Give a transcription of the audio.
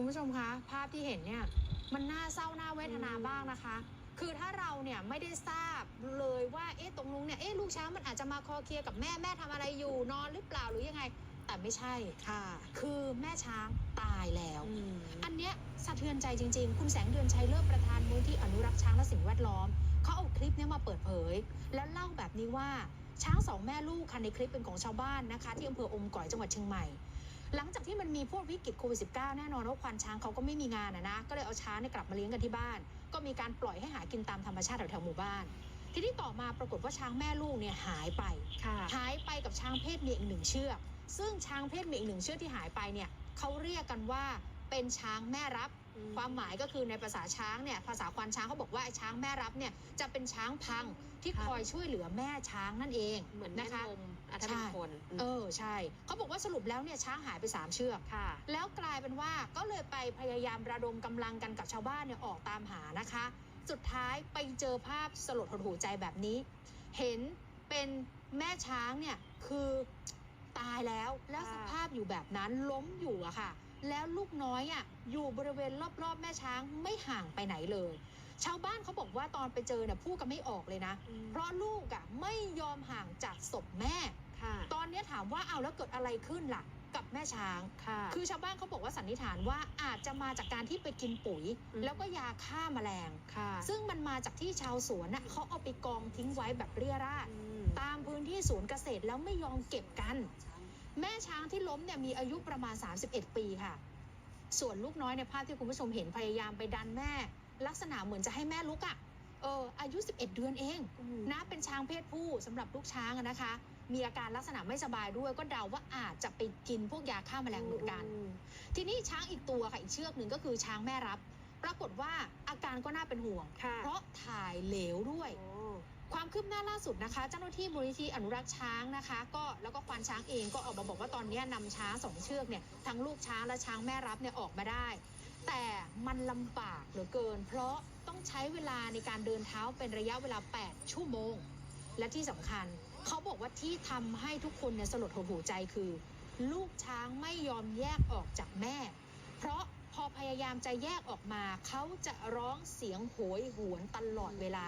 คุณผู้ชมคะภาพที่เห็นเนี่ยมันน่าเศร้าน่าเวทนาบ้างนะคะ คือถ้าเราเนี่ยไม่ได้ทราบเลยว่าเอ๊ะตรงนู้นเนี่ยเอ๊ะลูกช้างมันอาจจะมาคอเคลียร์กับแม่แม่ทำอะไรอยู่นอนหรือเปล่าหรือยังไง แต่ไม่ใช่ค่ะ คือแม่ช้างตายแล้วอืมอันเนี้ยสะเทือนใจจริง ๆ คุณแสงเดือนชัยเลิศประธานมูลที่อนุรักษ์ช้างและสิ่งแวดล้อมเขาเอาคลิปเนี้ยมาเปิดเผย แล้วเล่าแบบนี้ว่าช้างสองแม่ลูกค่ะในคลิปเป็นของชาวบ้านนะคะ ที่อำเภออมก๋อยจังหวัดเชียงใหม่ หลังจากที่มันมีพวกวิกฤตโควิด -19 แน่นอนว่าควานช้างเขาก็ไม่มีงานอะนะ ก็เลยเอาช้างเนี่ยกลับมาเลี้ยงกันที่บ้าน ก็มีการปล่อยให้หากินตามธรรมชาติแถวๆหมู่บ้าน ทีนี้ต่อมาปรากฏว่าช้างแม่ลูกเนี่ยหายไปค่ะหายไปกับช้างเพศเมียอีกหนึ่งเชือก ซึ่งช้างเพศเมียอีกหนึ่งเชือกที่หายไปเนี่ยเขาเรียกกันว่าเป็นช้างแม่รับ ความหมายก็คือในภาษาช้างเนี่ยภาษาควานช้างเขาบอกว่าไอ้ช้างแม่รับเนี่ยจะเป็นช้างพังที่ค่ะคอยช่วยเหลือแม่ช้างนั่นเองเหมือนนะนะคะคะ อะถ้าเป็นใช่คนเออใช่เขาบอกว่าสรุปแล้วเนี่ยช้างหายไป 3 เชือกค่ะ แล้วกลายเป็นว่าก็เลยไปพยายามระดมกำลังกันกับชาวบ้านเนี่ยออกตามหานะคะ สุดท้ายไปเจอภาพสลดหดหูใจแบบนี้ เห็นเป็นแม่ช้างเนี่ยคือตายแล้วแล้วสค่ะภาพอยู่แบบนั้นล้มอยู่อะค่ะ แล้วลูกน้อยอะอยู่บริเวณรอบๆ แม่ช้างไม่ห่างไปไหนเลย ชาวบ้านเขาบอกว่าตอนไปเจอเนี่ยพูดกันไม่ออกเลยนะอืมเพราะลูกอะไม่ยอมห่างจากศพแม่ค่ะตอนนี้ถามว่าเอาแล้วเกิดอะไรขึ้นล่ะ กับแม่ช้างค่ะคือชาวบ้านเขาบอกว่าสันนิษฐานว่าอาจจะมาจากการที่ไปกินปุ๋ยอืมแล้วก็ยาฆ่าแมลงค่ะซึ่งมันมาจากที่ชาวสวนน่ะเขาเอาไปกองทิ้งไว้แบบเรี่ยราดอืมตามพื้นที่สวนเกษตรแล้วไม่ยอมเก็บกัน แม่ช้างที่ล้มเนี่ยมีอายุประมาณ 31 ปีค่ะ ส่วนลูกน้อยในภาพที่คุณผู้ชมเห็นพยายามไปดันแม่ ลักษณะเหมือนจะให้แม่ลุกอะ่ะเอออายุ 11 เดือนเองอืมนะเป็นช้างเพศผู้สำหรับลูกช้างอะนะคะ มีอาการลักษณะไม่สบายด้วย ก็เดาว่าอาจจะไปกินพวกยาฆ่าแมลงเหมือนกันอืมทีนี้ช้างอีกตัวค่ะอีกเชือกหนึ่งก็คือช้างแม่รับ ปรากฏว่าอาการก็น่าเป็นห่วงค่ะเพราะถ่ายเหลวด้วยโอ้ความคืบหน้าล่าสุดนะคะ เจ้าหน้าที่มูลนิธิอนุรักษ์ช้างนะคะ ก็แล้วก็ควานช้างเองก็ออกมาบอกว่าตอนนี้นำช้างสองเชือกเนี่ยทั้งลูกช้างและช้างแม่รับเนี่ยออกมาได้ แต่มันลำบากเหลือเกิน เพราะต้องใช้เวลาในการเดินเท้าเป็นระยะเวลา 8 ชั่วโมง และที่สำคัญเขาบอกว่าที่ทำให้ทุกคนเนี่ยสลดหดหูใจคือ ลูกช้างไม่ยอมแยกออกจากแม่ เพราะพอพยายามจะแยกออกมา เขาจะร้องเสียงโหยหวนตลอดเวลา